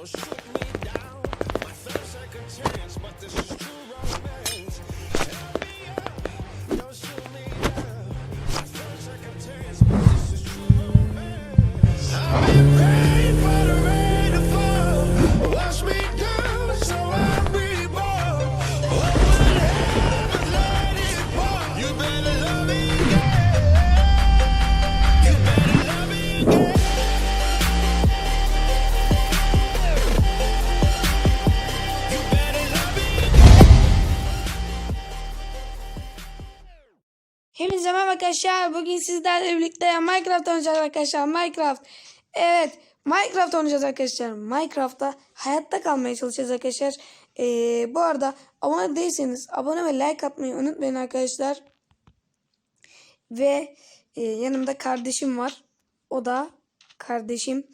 Don't shoot me down. My thirst I could chance, but this is true romance. Arkadaşlar. Bugün sizlerle birlikte Minecraft oynayacağız arkadaşlar. Minecraft. Evet. Minecraft oynayacağız arkadaşlar. Minecraft'ta hayatta kalmaya çalışacağız arkadaşlar. Ee, bu arada abone değilseniz abone ve like atmayı unutmayın arkadaşlar. Ve e, yanımda kardeşim var. O da kardeşim.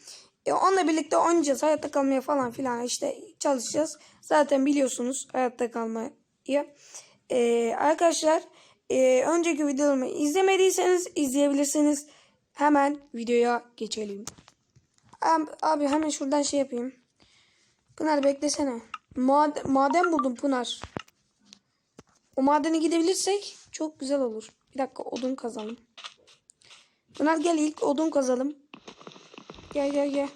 E, onunla birlikte oynayacağız. Hayatta kalmaya falan filan işte çalışacağız. Zaten biliyorsunuz hayatta kalmayı. E, arkadaşlar e, önceki videolarımı izlemediyseniz izleyebilirsiniz. Hemen videoya geçelim. Abi, hemen şuradan şey yapayım. Pınar beklesene. Mad maden buldum Pınar. O madene gidebilirsek çok güzel olur. Bir dakika odun kazalım. Pınar gel ilk odun kazalım. Gel gel gel.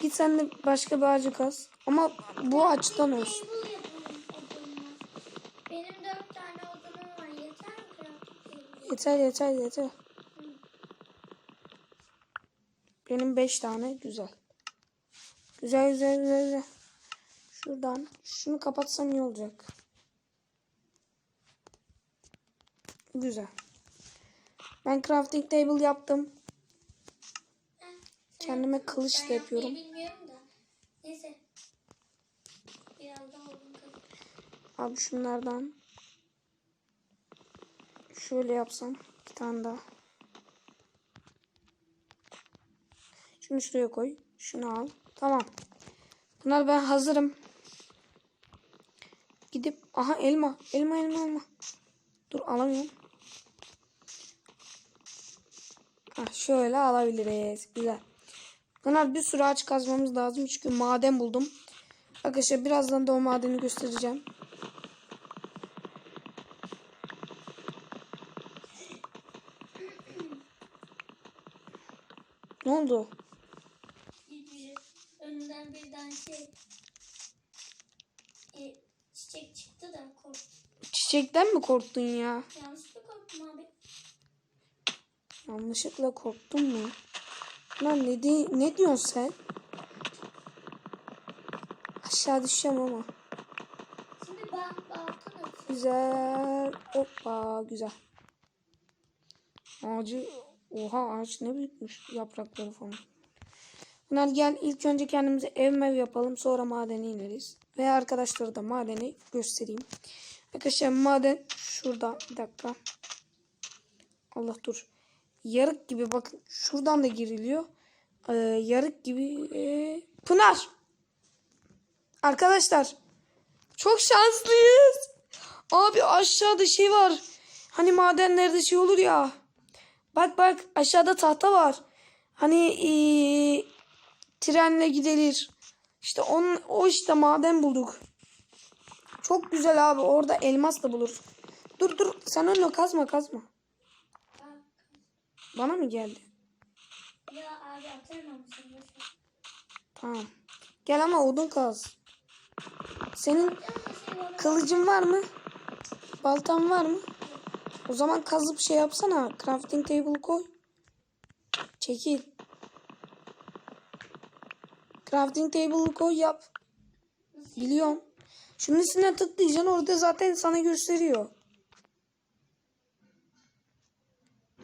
Git sen de başka bir ağacı kaz. Ama bu ağaçtan olsun. Table yapalım odunla. Benim dört tane odunum var. Yeter mi crafting table? Yeter yeter yeter. Benim 5 tane güzel. Güzel güzel güzel güzel. Şuradan şunu kapatsam iyi olacak. Güzel. Ben crafting table yaptım. Kendime kılıç da yapıyorum. yapmayı bilmiyorum da. Neyse. Biraz daha odun kazandım. Abi şunlardan şöyle yapsam bir tane daha. Şunu şuraya koy. Şunu al. Tamam. Bunlar ben hazırım. Gidip aha elma. Elma elma elma. Dur alamıyorum. Ah şöyle alabiliriz. Güzel. Bunlar bir sürü ağaç kazmamız lazım. Çünkü maden buldum. Arkadaşlar birazdan da o madeni göstereceğim. Oldu? Şey. Önünden birden şey. E, çiçek çıktı da korktum. Çiçekten mi korktun ya? Yanlışlıkla korktum abi. Yanlışlıkla korktun mu? Lan ne, di ne diyorsun sen? Aşağı düşeceğim ama. Şimdi ben balkon atıyorum. Güzel. Hoppa güzel. Ağacı oha ağaç ne büyükmüş yaprakları falan. Bunlar gel ilk önce kendimize ev mev yapalım sonra madene ineriz. Ve arkadaşları da madeni göstereyim. Arkadaşlar maden şurada bir dakika. Allah dur. Yarık gibi bakın şuradan da giriliyor. Ee, yarık gibi ee, Pınar. Arkadaşlar çok şanslıyız. Abi aşağıda şey var. Hani madenlerde şey olur ya. Bak bak aşağıda tahta var. Hani ee, trenle gidilir. İşte onun, o işte maden bulduk. Çok güzel abi. Orada elmas da bulur. Dur dur sen onu kazma kazma. Bana mı geldi? Ya abi atarım. Tamam. Gel ama odun kaz. Senin şey kılıcın var mı? Baltan var mı? O zaman kazıp şey yapsana. Crafting table koy. Çekil. Crafting table koy yap. Biliyorum. Şunun üstüne tıklayacaksın orada zaten sana gösteriyor.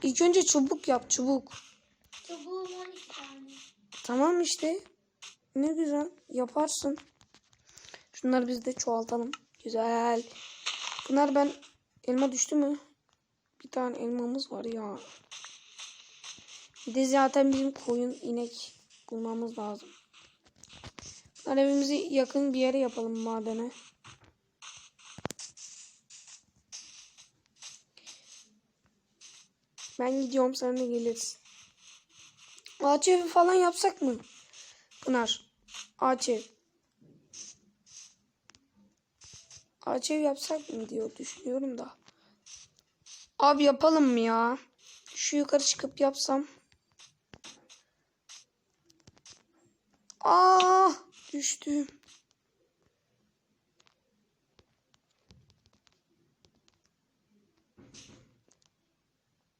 İlk önce çubuk yap çubuk. Çubuğum 12 tane. Tamam işte. Ne güzel. Yaparsın. Şunları biz de çoğaltalım. Güzel. Bunlar ben elma düştü mü? Bir tane elmamız var ya. Bir de zaten bizim koyun inek bulmamız lazım. Bunlar evimizi yakın bir yere yapalım madene. Ben gidiyorum sen de gelirsin. Ağaç evi falan yapsak mı? Pınar. Ağaç ev. Ağaç ev yapsak mı diyor düşünüyorum da. Abi yapalım mı ya? Şu yukarı çıkıp yapsam. Aa düştüm.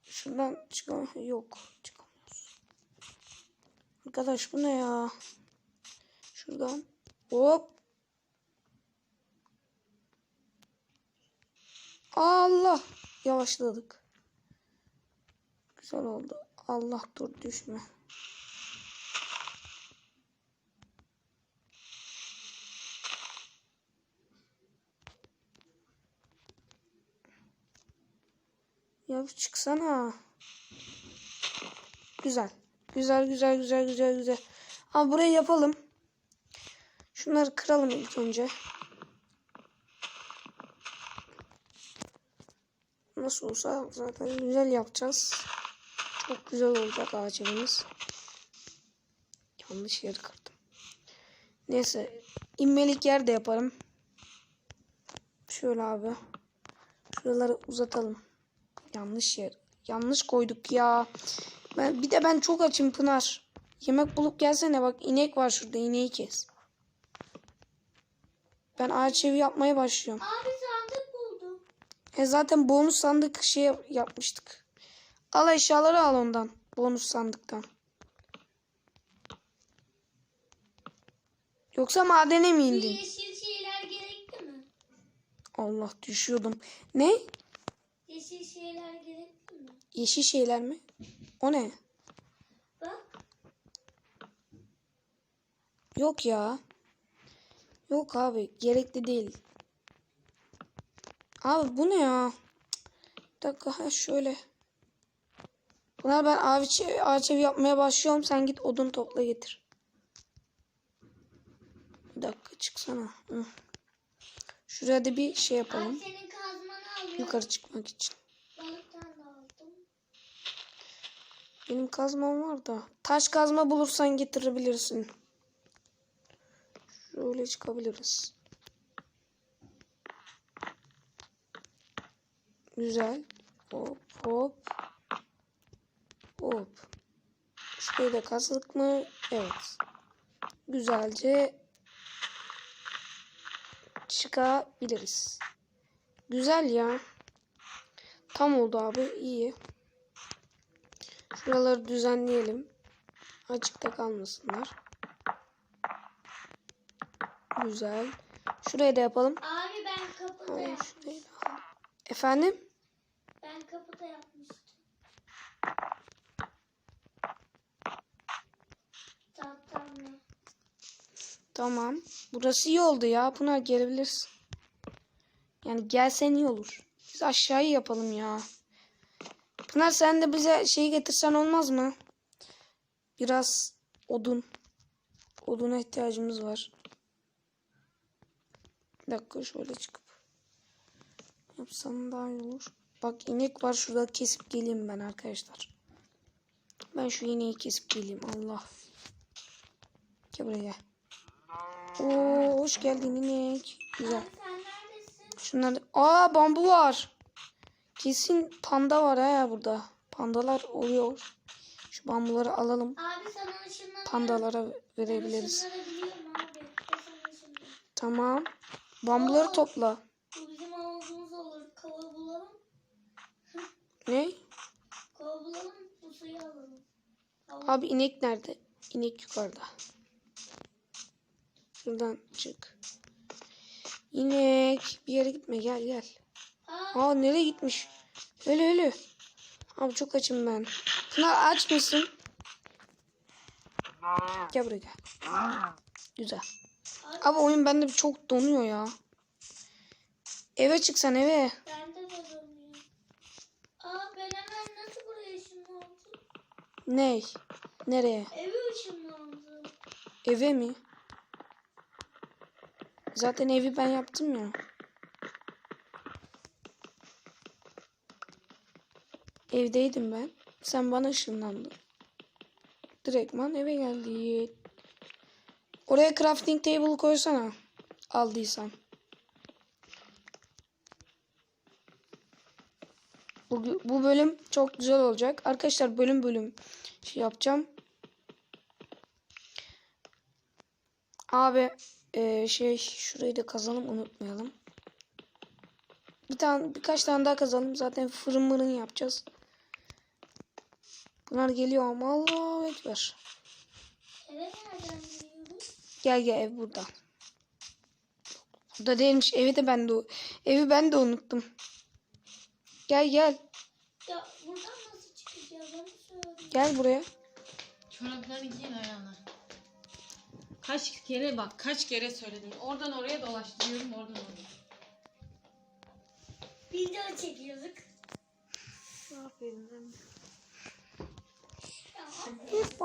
Şuradan çıkam yok çıkamıyoruz. Arkadaş bu ne ya? Şuradan hop. Allah yavaşladık. Güzel oldu. Allah dur düşme. Ya çıksana. Güzel. Güzel güzel güzel güzel güzel. Abi burayı yapalım. Şunları kıralım ilk önce. Nasıl olsa zaten güzel yapacağız. Çok güzel olacak ağaç evimiz. Yanlış yeri kırdım. Neyse. inmelik yer de yaparım. Şöyle abi. Şuraları uzatalım. Yanlış yer. Yanlış koyduk ya. Ben, bir de ben çok açım Pınar. Yemek bulup gelsene bak inek var şurada ineği kes. Ben ağaç evi yapmaya başlıyorum. Abi. E zaten bonus sandık şey yapmıştık. Al eşyaları al ondan. Bonus sandıktan. Yoksa madene mi indin? yeşil şeyler gerekli mi? Allah düşüyordum. Ne? Yeşil şeyler gerekli mi? Yeşil şeyler mi? O ne? Bak. Yok ya. Yok abi gerekli değil. Abi bu ne ya? Bir dakika ha şöyle. Bunlar ben ağaç, ağaç evi yapmaya başlıyorum. Sen git odun topla getir. Bir dakika çıksana. Hı. Şuraya da bir şey yapalım. Yukarı çıkmak için. Benim kazmam var da. Taş kazma bulursan getirebilirsin. Şöyle çıkabiliriz. Güzel. Hop hop. Hop. Şurayı da kazdık mı? Evet. Güzelce çıkabiliriz. Güzel ya. Tam oldu abi. iyi. Şuraları düzenleyelim. Açıkta kalmasınlar. Güzel. Şurayı da yapalım. Abi ben kapıda şurayı da. Efendim? Ben kapıda yapmıştım. Tahtamla. Tamam. Burası iyi oldu ya. Pınar gelebilirsin. Yani gelsen iyi olur. Biz aşağıyı yapalım ya. Pınar sen de bize şey getirsen olmaz mı? Biraz odun. Oduna ihtiyacımız var. Bir dakika şöyle çıkıp. Yapsam daha iyi olur. Bak inek var şurada kesip geleyim ben arkadaşlar. Ben şu ineği kesip geleyim Allah. Gel buraya. Oo hoş geldin inek. Güzel. Şunlar Aa bambu var. Kesin panda var ha burada. Pandalar oluyor. Şu bambuları alalım. Abi sana ışınlanıyorum. Pandalara verebiliriz. Tamam. Bambuları Oo. topla. Bu bizim havuzumuz olur. Kova bulalım. Ne? Bu suyu alalım. Abi inek nerede? İnek yukarıda. Şuradan çık. İnek bir yere gitme gel gel. Aa, Aa nereye gitmiş? Öyle öyle. Abi çok açım ben. Pınar aç mısın? Gel buraya gel. Güzel. Abi oyun bende çok donuyor ya. Eve çıksan eve. bende de dönüyor. Aa ben hemen nasıl buraya ışınlandım? Ney? Nereye? Eve ışınlandım. Eve mi? Zaten evi ben yaptım ya. Evdeydim ben. Sen bana ışınlandın. Direktman eve geldik. Oraya crafting table koysana. Aldıysan. Bu, bu bölüm çok güzel olacak. Arkadaşlar bölüm bölüm şey yapacağım. Abi eee, şey şurayı da kazalım unutmayalım. Bir tane birkaç tane daha kazalım. Zaten fırın mırın yapacağız. Bunlar geliyor ama Allahu Ekber. Eve? Gel gel ev burada. Burada değilmiş. Evi de ben de evi ben de unuttum. Gel gel. Ya buradan nasıl çıkacağız onu söyle. Gel buraya. Çoraplarını giyin ayağına. Kaç kere bak kaç kere söyledim. Oradan oraya dolaştırıyorum oradan oraya. Video çekiyorduk. Aferin. Ya, Hep